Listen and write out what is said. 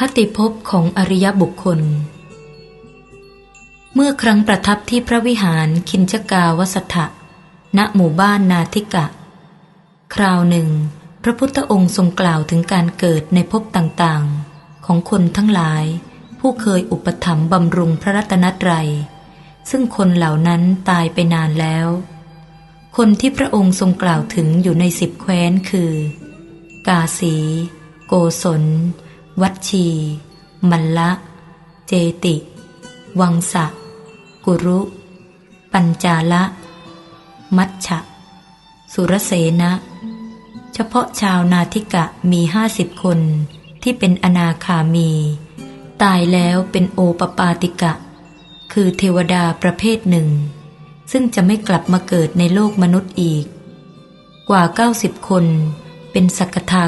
คติภพของอริยบุคคล เมื่อครั้งประทับที่พระวิหารคินชกาวสถะณหมู่บ้านนาทิกะ คราวหนึ่ง พระพุทธองค์ทรงกล่าวถึงการเกิดในภพต่างๆ ของคนทั้งหลาย ผู้เคยอุปถัมภ์บำรุงพระรัตนตรัย ซึ่งคนเหล่านั้นตายไปนานแล้ว คนที่พระองค์ทรงกล่าวถึงอยู่ในสิบแคว้นคือ กาสี โกศล วัชชี มัลละ เจติ วังสะ กุรุ ปัญจาละ มัชชะ สุรเสนะ เฉพาะชาวนาทิกะมีห้าสิบคนที่เป็นอนาคามี ตายแล้วเป็นโอปปาติกะ คือเทวดาประเภทหนึ่ง ซึ่งจะไม่กลับมาเกิดในโลกมนุษย์อีก กว่า 90 คนเป็นสักทา